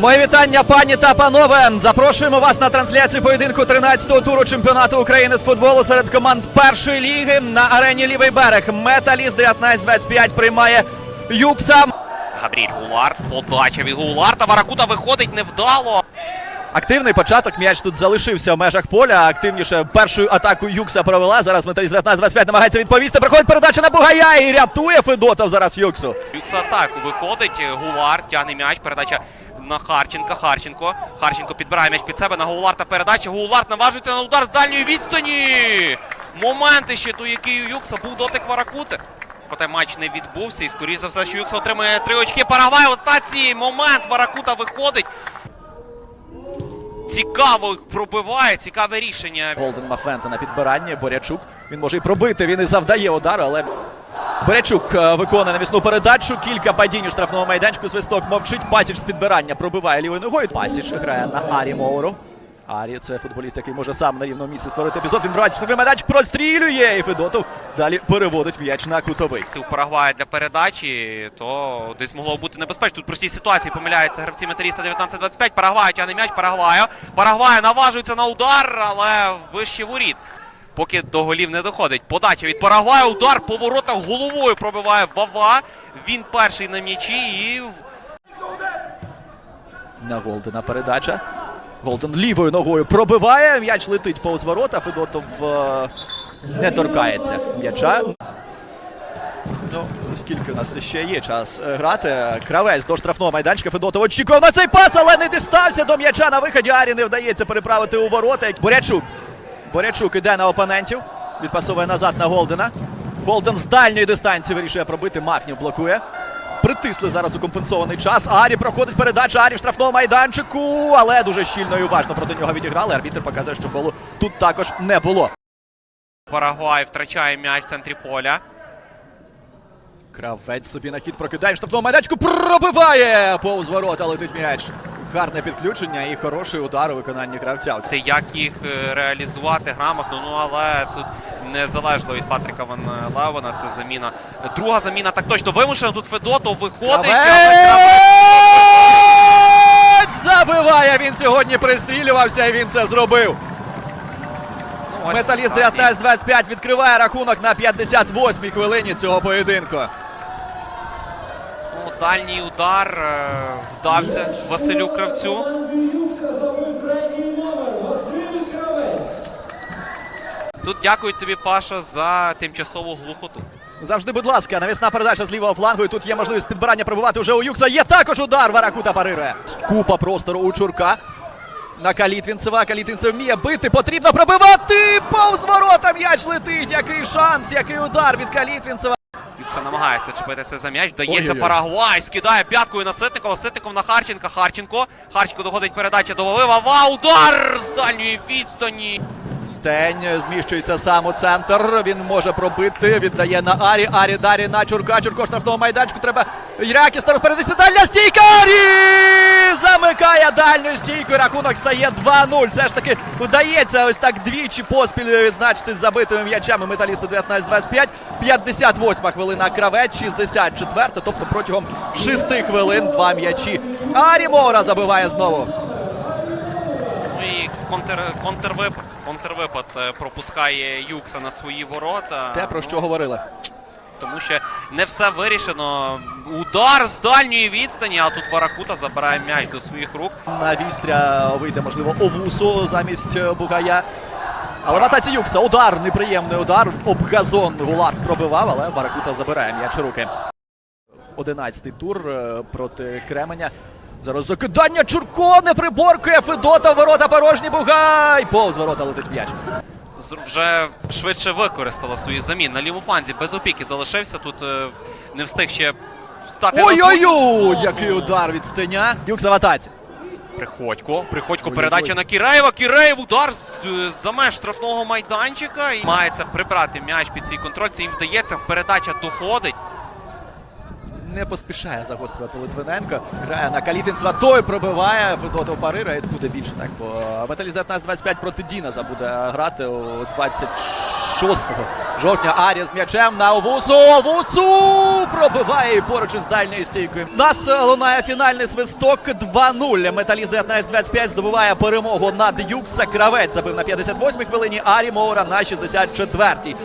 Мої вітання, пані та панове. Запрошуємо вас на трансляцію поєдинку 13-го туру чемпіонату України з футболу серед команд першої ліги на арені Лівий берег. Металіст 19-25 приймає Юкса. Габріль Гулар. Подача від Гуларта. Варакута виходить невдало. Активний початок. М'яч тут залишився в межах поля. Активніше першу атаку Юкса провела. Зараз металіст 19-25 намагається відповісти. Приходить передача на Бугая і рятує Федотов зараз Юксу. Юкс атаку виходить. Гулар тягне м'яч. Передача на Харченка. Харченко. Харченко підбирає м'яч під себе на Гуларта. Передача. Гуларт наважується на удар з дальньої відстані. Моменти ще ту, який у Юкса був дотик Варакути. Проте матч не відбувся і скоріш за все, що Юкса отримує три очки. Парагвай в атаці. Момент. Варакута виходить. Цікаво пробиває, цікаве рішення. Голден Мафлента на підбиранні. Борячук. Він може і пробити. Він і завдає удар, але Борячук е, виконує навісну передачу. Кілька падінь у штрафному майданчику. Свисток мовчить. Пасіч з підбирання пробиває лівою ногою. Пасіч грає на Арі Моуру. Арі це футболіст, який може сам на рівному місці створити епізод. Він в штрафний майданчик, прострілює. І Федотов далі переводить м'яч на кутовий. у Парагвая для передачі, то десь могло бути небезпечно. Тут простій ситуації помиляються гравці металіста 19-25. Парагваю тягне м'яч Парагваю. Парагваю наважується на удар, але вище воріт. Поки до голів не доходить. Подача від Парагваю. Удар по воротах головою пробиває Вава. Він перший на м'ячі і На Голдена передача. Голден лівою ногою пробиває. М'яч летить повз ворота. Федотов е, не торкається м'яча. Ну, скільки у нас ще є час е, грати. Кравець до штрафного майданчика. Федотов очікував на цей пас, але не дістався до м'яча на виході. Арі не вдається переправити у ворота. Борячук. Борячук іде на опонентів. Відпасовує назад на Голдена. Голден з дальньої дистанції вирішує пробити. Макнів блокує. Притисли зараз у компенсований час. Арі проходить передача. Арі в штрафному майданчику. Але дуже щільно і уважно проти нього відіграли. Арбітр показує, що фолу тут також не було. Парагвай втрачає м'яч в центрі поля. Кравець собі на хід прокидає штрафному майданчику. Пробиває! Повз ворота летить м'яч. Гарне підключення і хороший удар у виконанні гравця. Те, як їх е, реалізувати грамотно, ну але тут незалежно від Патріка Ван Левена, це заміна. Друга заміна так точно вимушена. Тут Федотов виходить. забиває! Він сьогодні пристрілювався і він це зробив. Ну, Металіст 19-25 відкриває рахунок на 58-й хвилині цього поєдинку. Дальній удар е, вдався Василю Кравцю. Тут дякую тобі, Паша, за тимчасову глухоту. Завжди, будь ласка, навісна передача з лівого флангу. І тут є можливість підбирання пробувати вже у Юкса. Є також удар. Варакута парирує. Купа простору у Чурка. На Калітвінцева. Калітвінцев вміє бити. Потрібно пробивати. Повз ворота м'яч летить. Який шанс, який удар від Калітвінцева. Юкса намагається чіпитися за м'яч. Дається Парагвай. Скидає п'яткою на Ситникова. Ситников на Харченка. Харченко. Харченко доходить передача до Вови. Ва, Удар з дальньої відстані. Стень зміщується сам у центр. Він може пробити. Віддає на Арі. Арі дарі на Чурка. Чурко штрафного майданчику. Треба якісно розпорядитися. Дальня стійка. Арі! Замикає дальню стійку. і Рахунок стає 2-0. Все ж таки вдається ось так двічі поспіль відзначитись забитими м'ячами металісту 19-25. 58 хвилина кравець, 64. Тобто протягом 6 хвилин два м'ячі. Арі Мора забиває знову. Ну і контр, контрвипад, контрвипад е, пропускає Юкса на свої ворота. Те, про що говорили. Тому що не все вирішено. Удар з дальньої відстані, а тут Варакута забирає м'яч до своїх рук. На вістря вийде, можливо, Овусу замість е, Бугая. Але в атаці удар, неприємний удар. Об газон Гулак пробивав, але Баракута забирає м'яч руки. Одинадцятий тур е, проти Кременя. Зараз закидання Чурко не приборкує Федота, ворота порожні Бугай. Повз ворота летить м'яч. Вже швидше використала свої замін. На лівому фланзі без опіки залишився. Тут е, не встиг ще стати. Ой-ой-ой! Який удар від стеня. Дюк в атаці. Приходько. Приходько передача на Кіреєва. Кіреєв удар е, за меж штрафного майданчика. І мається прибрати м'яч під свій контроль. Це їм вдається. Передача доходить. Не поспішає загострювати Литвиненко. Грає на Калітинцева. Той пробиває. Федотов парирує. Буде більше так. Бо металіст 19-25 проти Діназа буде грати у 26 26 жовтня. Арі з м'ячем на Овусу. Овусу пробиває і поруч із дальньою стійкою. Нас е, лунає фінальний свисток 2-0. Металіст 19-25 здобуває перемогу над Юкса. Кравець забив на 58-й хвилині. Арі Моура на 64-й.